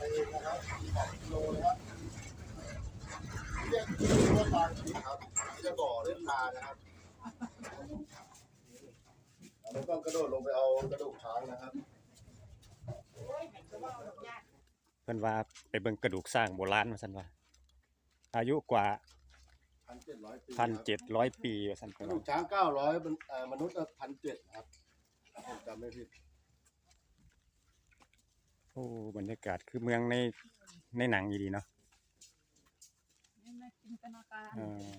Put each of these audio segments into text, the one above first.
ไปเองนะครับสองกิโลนะครับเรียกว่าปลาขีครับจะบ่อเล่นปลานะครับแล้วต้องกระโดดลงไปเอากระดูกช้างนะครับเพิ่นว่าไปเบิ่งกระดูกสร้างโบราณว่าซั่นว่าอายุกว่าพันเจ็ดร้อยปี1,700ปีว่าซั่นกเพิ่นระดูว่ากช้างเก้าร้อยมนุษย์พันเจ็ดครับผมจำไม่ผิดโอ้บรรยากาศคือเมืองในในหนังอีดีเนาะจินตนาการเออ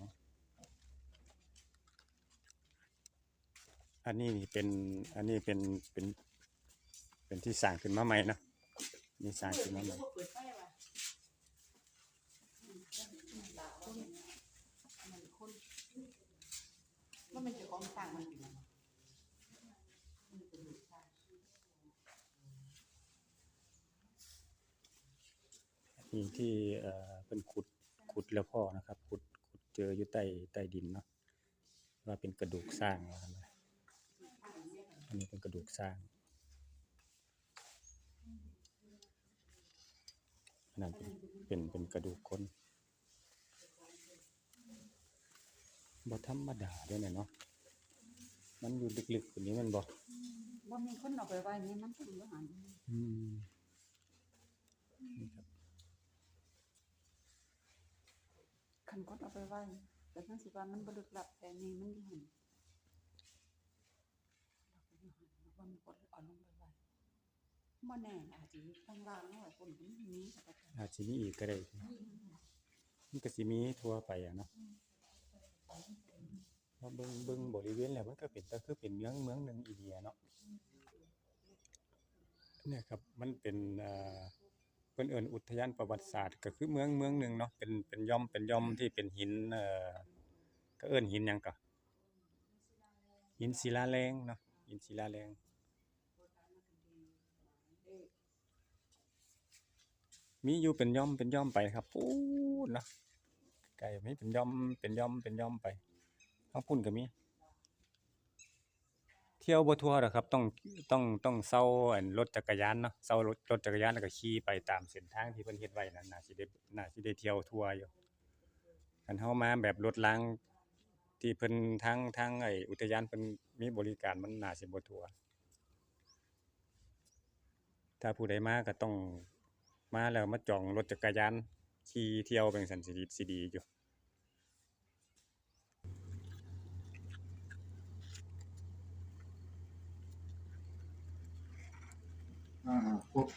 อันนี้นี่เป็นอันนี้เป็นเป็นเป็นที่สร้างขึ้นมาใหม่เนาะนี่สร้างขึ้นมาใหม่เปิดไฟว่ะมันเป็นเจ้าของต่างมันอยู่ นี่ที่เอ่อเป็นขุดขุดแล้วพ่อนะครับขุดขุดเจออยู่ใต้ใต้ดินเนาะว่าเป็นกระดูกสร้างว่าซั่นว่าอันนี้เป็นกระดูกสร้างอันนั้นเป็นเป็นเป็นกระดูกคนบ่ธรรมดาเด้อเนี่ยเนาะมันอยู่ลึกๆกว่านี้มันบ่ว่ามีคนเอาไปไว้นี่มันก็ดูอาหารอืม นี่ครันคนเอาไปไว้แต่ทั้งสิว่ามันบลึกลับแต่นี่มันอยู่หันเราไปอยู่หันแล้วว่ามีคนเอาลงไปไว้บ่แน่อาจจะอยู่ข้างล่างเนาะคนก็ไม่มีแต่ก็อาจสิมีอีกก็ได้มันก็สิมีทั่วไปอะเนาะพอเบิ่งเบิ่งบริเวณแล้วมันก็เป็นก็คือเป็นเมืองเมืองหนึ่งอีเดียเนาะเนี่ยครับมันเป็นอ่อเพิ่นเอิ้นอุทยานประวัติศาสตร์ ก็คือเมืองเมืองหนึงเนาะเป็นเป็นย่อมเป็นย่อมที่เป็นหินเอ่อก็เอิ้นหินหยังก็หินศิลาแรงเนาะหินศิลาแรงมีอยู่เป็นย่อมเป็นย่อมไปครับพูดเนาะไก่มีเป็นย่อมเป็นย่อมเป็นย่อมไปทั้งพุ่นก็มี เที่ยวบ่ทั่วหรอกครับต้องต้องต้องเซาอันรถจักรยานเนาะเซารถรถจักรยานแล้วก็ขี่ไปตามเส้นทางที่เพิ่นเฮ็ดไว้นั่นน่าสิได้น่าสิได้เที่ยวทั่วอยู่คันเฮามาแบบรถรางที่เพิ่นทางทางไอ้อุทยานเพิ่นมีบริการมันน่าสิบ่ทั่วถ้าผู้ใดมาก็ต้องมาแล้วมาจองรถจักรยานขี่เที่ยวเป็นสันสิดีสิดีอยู่ Well,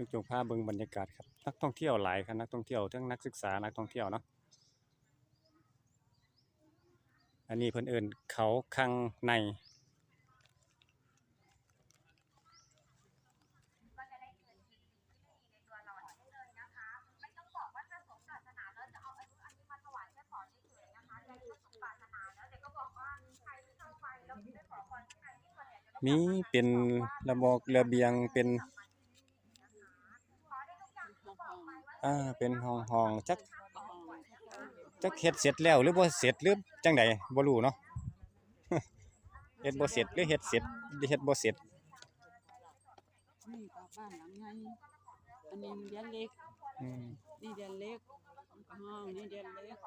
นึกจงพาเบิ่งบรรยากาศครับนักท่องเที่ยวหลายครับนักท่องเที่ยวทั้งนักศึกษานักท่องเที่ยวเนาะอันนี้เพิ่นเอินเขาคังในก็จะได้เกิดสิ่งที่ดีในตัวเราได้เลยนะคะไม่ต้องบอกว่าถ้าสมปรารถนเขาครที่เข้าไปแล้วได้ขอพรข้างในมีเป็นระบอกระเบียงเป็น ขอได้ทุกอย่างที่บ อกไปว่าอ่าเป็นห้องๆจักจักเฮ็ดเสร็จแล้วหรือบ่เสร็จหรือจังไดบ่รู้เนาะเฮ็ดบ่เสร็จหรือเฮ็ดเสร็จหรือเฮ็ดบ่เสร็จนี่ก็บ้านหลังไงอันนี้เดียนเล็กอืมนี่เดียนเล็กของห้องนี่เดียนเล็ก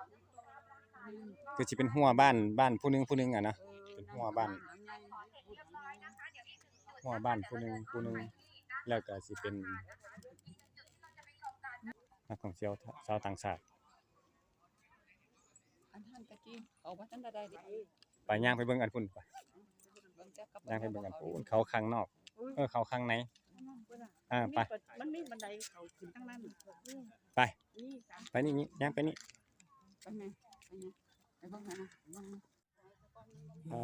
นี่คือสิเป็นหัวบ้านบ้านผู้หนึงผู้หนึงอะนะเออเป็นหัวบ้านหลังใหญ่พูดหลังใหญ่หัวบ้านผู้หนึงผู้หนึงแล้วก็สิเป็นนักท่ องเที่ยวชาวต่างชาติอันท่านตะกี้เอาว่าท่านใดๆเด็กไปย่างไปเบิ่งอันพุ่นไปเบิ่งจักกับย่างไปเบิ่งอันพุ่นเขาข้างนอกเออเขาข้างในอ่าไปมันมีบันไดเขาขึ้นทั้งนั้นไปนี่สามไปนี่นี่ย่างไปนี่ไปไหมไปไหมไปเบิ่งหานะไปเบิ่งนะเอ่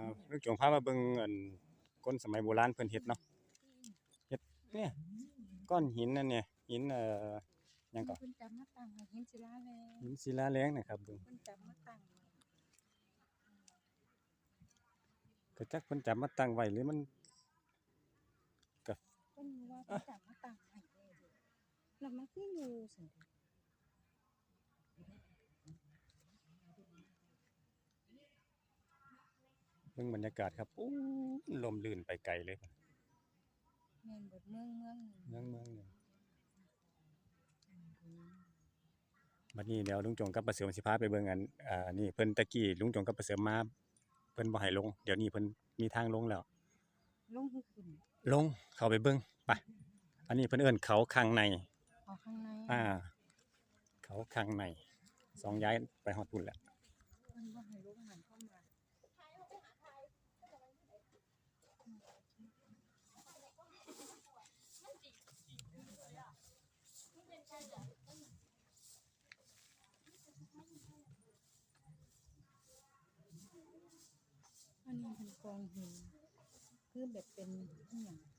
อนึกจงพามาเบิ่งอันคนสมัยโบราณเพิ่นเฮ็ดเนาะเฮ็ดเนี่ยก้อนหินนั่นเนี่ยหินเอ่อ ยังก็เพิ่นจำมาตั้งให้หินศิลาแรงหินศิลาแรงนะครับเบิ่งเพิ่นจำมาตั้งไว้ก็จักเพิ่นจับมาตั้งไว้หรือมันเพิ่นว่าเพิ่นจำมาตั้งให้เลยแล้วมันคืออยู่ซั่นเด้เบิ่งบรรยากาศครับอู้ลมลื่นไปไกลเลยแม่นเบิดเมืองเมืองหนึ่งเมืองเมืองเนี่ย บัดนี้เดี๋ยวลุงจงกับประเสริมสิพาไปเบิ่งอันอ่านี่เพิ่นตะกี้ลุงจงกับประเสริมมาเพิ่นบ่ให้ลง เดี๋ยวนี้เพิ่นมีทางลงแล้ว ลงคือขึ้นลงเข้าไปเบิ่งไปอันนี้เพิ่นเอิ้นเขาข้างใน เอาข้างในอ่า เขาข้างในสองย้ายไปฮอดพุ่นแล้ว เพิ่นบ่ให้ลงหันเข้ามา อันนี้ เป็นกองหินคือแบบเป็นอหย่าง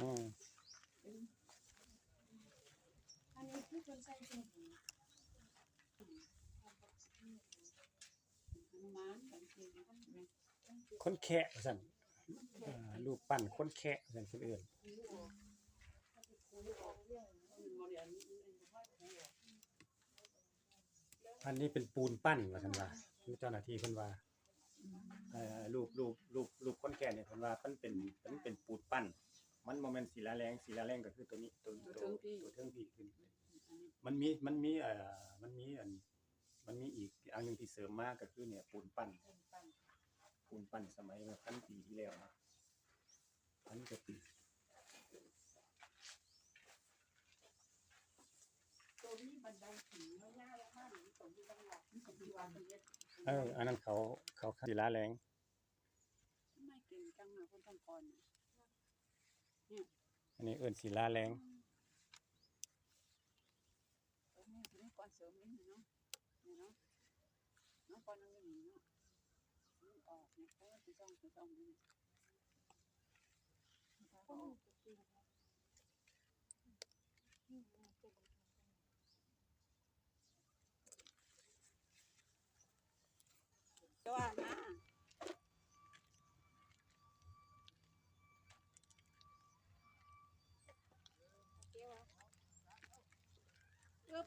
อืมอันนี้คือคนใส่เป็นหินมานกันจริงมันเนี่ยคนแคะว่าซั่นอ่ารูปปั้นคนแคะว่าซั่นเพิ่นอิ้นอันนี้เป็นปูนปั้นว่าซั่นว่าเจ้าหน้าที่เพิ่นว่าเอ่อรูปรูปรูปรูปคนแก่เนี่ยเพิ่นว่ามันเป็นมันเป็นปูนปั้น มันบ่แม่นศิลาแรงศิลาแรงก็คือตัวนี้ตัวตัวตัวเทิงพี่ขึ้นมันมีมันมีเอ่อมันมีอันมันมีอีกอันหนึงที่เสริมมาก็คือเนี่ยปูนปั้น ปูนปั้นสมัยเมื่อพันปีที่แล้วนะพันกว่าปีตัวนี้บันไดถึงแล้วย่าแล้วบ้านนี้ตรงที่ต้องหลับที่ที่วางตรงนี้เอออันนั้นเขาเขาศิลาแรงไม่เก่งจังนะคนต้องก่อน อันนี้เอิ้นศิลาแรงตรงนี้ถึงก่อนเสริมนี่เนาะนี่เนาะน้องก่อนนั่งนี่เนาะออกเนี่ยเพราะว่าจะต้องจะต้องนี่ จะว่านะอึ๊บ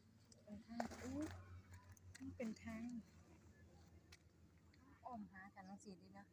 เป็นทางอ้อมหากันจังซี่ดีนะ